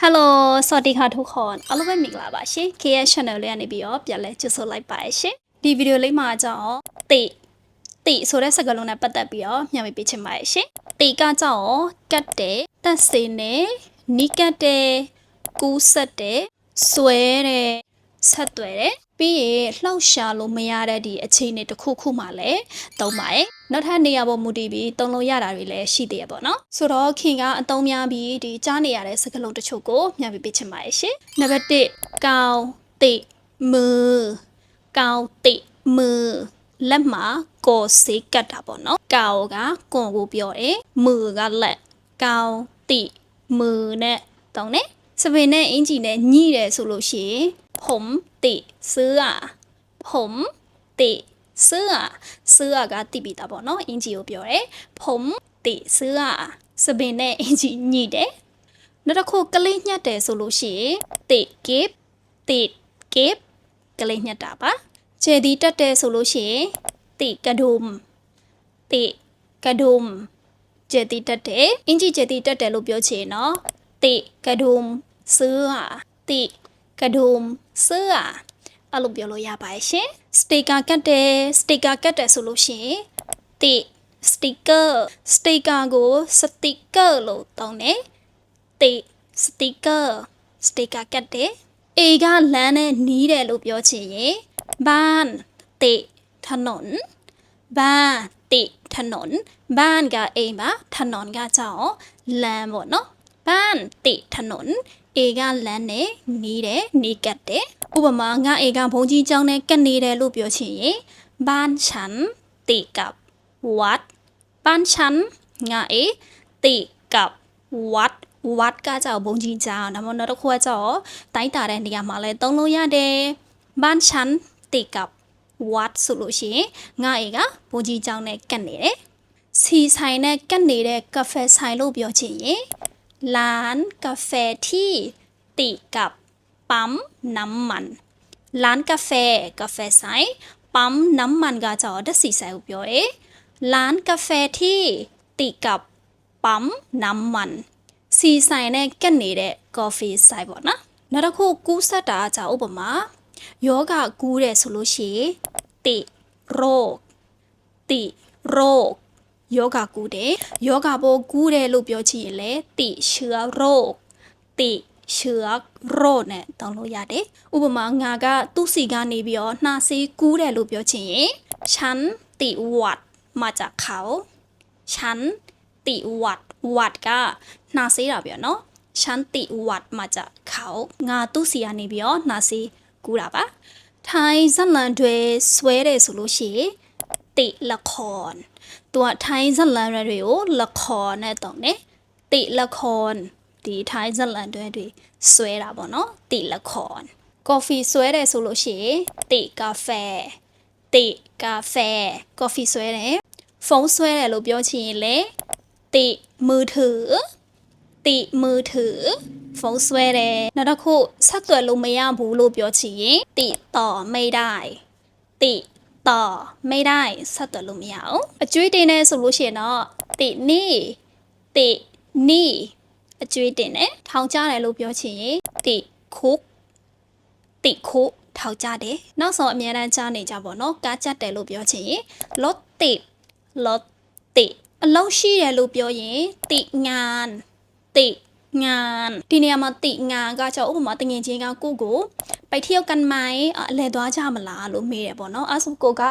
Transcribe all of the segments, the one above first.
Hello สวัสดีค่ะทุกคนအားလုံးပဲမင်္ဂလာပါရှင် KS Channel လေးကနေပြီးတော့ပြန်လဲကြိုဆိုလိုက်ပါရရှင်ဒီဗီဒီယိုလေးမှာကြောင့်တိတိဆိုတဲ့စကားလုံးနဲ့ပတ်သက်ပြီးတော့မျှဝေပေးချင်ပါရရှင်တိကကြောင့်ကတ်တယ်တက်စေနဲ့နီးကတ်တယ်ကူးဆက်တယ်ဆွဲတယ် ဆက်သွယ်တယ်ပြီးရင်လှောက်ရှာလို့မရတဲ့ဒီအခြေအနေတစ်ခုခုမှလည်းသုံးပါတယ်နောက်ထပ်နေရာပေါ်မူတည်ပြီးတုံလုံးရတာတွေလည်းရှိသေးရပေါ့နော်ဆိုတော့ခင်ကအတုံးများပြီးဒီကြားနေရတဲ့စကားလုံးတချို့ကိုမျှဝေပေးချင်ပါတယ်ရှင်နံပါတ်1ကောင်းတိမူကောင်းတိမူလက်မှာကိုစေးကတ်တာပေါ့နော်ကောကကွန်ကိုပြောတယ်မူကလက်ကောင်းတိမူနဲ့တုံးတယ်စပင်နဲ့အင်ဂျီနဲ့ညှိတယ်ဆိုလို့ရှိရင် ผมติเสื้อผมติเสื้อเสื้อကတိပြီးသားပေါ့နော်အင်ဂျီကိုပြောတယ်ผมติเสื้อစပင်နဲ့အင်ဂျီညှိတယ်နောက်တစ်ခုကလေးညှက်တယ်ဆိုလို့ရှိရင်ติเก็บติเก็บကလေးညှက်တာပါခြေဒီတက်တယ်ဆိုလို့ရှိရင်ติกระดุมติกระดุมခြေဒီတက်တယ်အင်ဂျီခြေဒီတက်တယ်လို့ပြောချင်နော်ติกระดุมเสื้อติ กระดุมเสื้อအဲ့လိုပြောလို့ရပါတယ်ရှင်စတေကာကတ်တယ်စတေကာကတ်တယ်ဆိုလို့ရှိရင်တိစတီကာစတေကာကိုစတီကာလို့တောင်းတယ်တိစတီကာစတေကာကတ်တယ်အေကလမ်းနဲ့နီးတယ်လို့ပြောချင်ရင်บ้านติถนนบ้านติถนนบ้านကအိမ်ပါถนนကကြောင့်လမ်းပေါ့နော် ပန်တိထနွန်အေကလန်းနဲ့နီးတယ်နီးကတ်တယ်ဥပမာငါအေကဘုံကြီးကျောင်းနဲ့ကတ်နေတယ်လို့ပြောချင်ရင်ဘန်ချန်တိကပ်ဝတ်ပန်ချန်ငါအေတိကပ်ဝတ်ဝတ်ကကြောက်ဘုံကြီးကျောင်းဒါမှမဟုတ်နောက်တစ်ခုကကြောက်တိုက်တာတဲ့နေရာမှာလဲသုံးလို့ရတယ်ဘန်ချန်တိကပ် what ဆိုလို့ရှိရင်ငါအေကဘုံကြီးကျောင်းနဲ့ကတ်နေတယ်စီဆိုင်နဲ့ကတ်နေတဲ့ cafe ဆိုင်လို့ပြောချင်ရင် ร้านกาแฟที่ติดกับปั๊มน้ำมัน ร้านกาแฟกาแฟไซส์ปั๊มน้ำมันก็จะอดัสีใส่อุปโยเอร้านกาแฟที่ติดกับปั๊มน้ำมันစီဆိုင်နဲ့ကက်နေတဲ့ကော်ဖီဆိုင်ပေါ့နော်နောက်တစ်ခုကူးဆက်တာကဥပမာယောဂကူးတယ်ဆိုလို့ရှိရင်တိโรคတိโรค ယောဂကူးတယ်ယောဂပိုးကူးတယ်လို့ပြောချင်ရင်လည်းတိเชื้อโรคတိเชื้อโรคနဲ့တောင်းလို့ရတယ်ဥပမာငါကသူ့စီကနေပြီးတော့နှာစေးကူးတယ်လို့ပြောချင်ရင်ฉันติหวัดมาจากเขาฉันติหวัดหวัดကနှာစေးတာပြောနော်ฉันติหวัดมาจากเขาငါသူ့စီကနေပြီးတော့နှာစေးကူးတာပါထိုင်းဇလန်တွေဆွဲတယ်ဆိုလို့ရှိရင်တိละคร သူကထိုင်းဇလန်တွေကိုละครနဲ့တောင်းတယ်တိละครဒီထိုင်းဇလန်တွေတွေဆွဲတာပေါ့နော်တိละครကော်ဖီဆွဲတယ်ဆိုလို့ရှိရင်တိကာเฟ่တိကာเฟ่ကော်ဖီဆွဲတယ်ဖုန်းဆွဲတယ်လို့ပြောချင်ရင်လေတိมือถือတိมือถือဖုန်းဆွဲတယ်နောက်တစ်ခုဆက်သွယ်လို့မရဘူးလို့ပြောချင်ရင်တိต่อไม่ได้တိ တော်မိတိုင်းဆက်သွယ်လို့မရအောင်အကျွေးတင်နေဆိုလို့ရှိရင်တော့တိနီတိနီအကျွေးတင်တယ်ထောင်ကြတယ်လို့ပြောချင်ရင်တိခုတိခုထောက်ကြတယ်နောက်ဆုံးအများတန်းကြားနေကြပါတော့ကားကြတယ်လို့ပြောချင်ရင် lot တိ lot တိအလောက်ရှိတယ်လို့ပြောရင်တိငန်တိ งานဒီနေရာမှာတိငานကကြောင့်ဥပမာတငင်ချင်းကကိုကိုไปเที่ยวกันไหมအလဲသွားကြမလားလို့မေးတယ်ပေါ့နော်အဲဆိုကိုက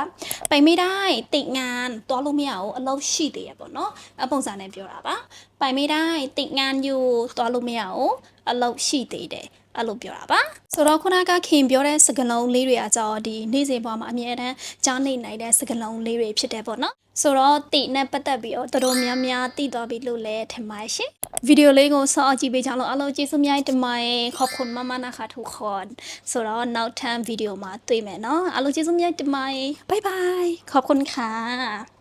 ไปไม่ได้ติดงานသွားလို့မရဘူးအလုပ်ရှိသေးရပေါ့နော်အပုံစံနဲ့ပြောတာပါไปไม่ได้ติดงานอยู่သွားလို့မရဘူးအလုပ်ရှိသေးတယ်အဲ့လိုပြောတာပါဆိုတော့ခုနကခင်ပြောတဲ့စကလုံးလေးတွေအကြောင်းဒီနေ့စဉ်ဘဝမှာအမြဲတမ်းကြားနေနိုင်တဲ့စကလုံးလေးတွေဖြစ်တယ်ပေါ့နော်ဆိုတော့တိနဲ့ပတ်သက်ပြီးတော့တော်တော်များများသိသွားပြီလို့လည်းထင်ပါတယ်ရှင် ဗီဒီယိုလေးကိုစောင့်ကြည့်ပေးကြလို့အားလုံးကျေးဇူးများတင်ပါတယ်ขอบคุณมากๆนะคะทุกคนဆိုတော့နောက်ထပ်ဗီဒီယိုမှာတွေ့မယ်เนาะအားလုံးကျေးဇူးများတင်ပါတယ်บ๊ายบายขอบคุณค่ะ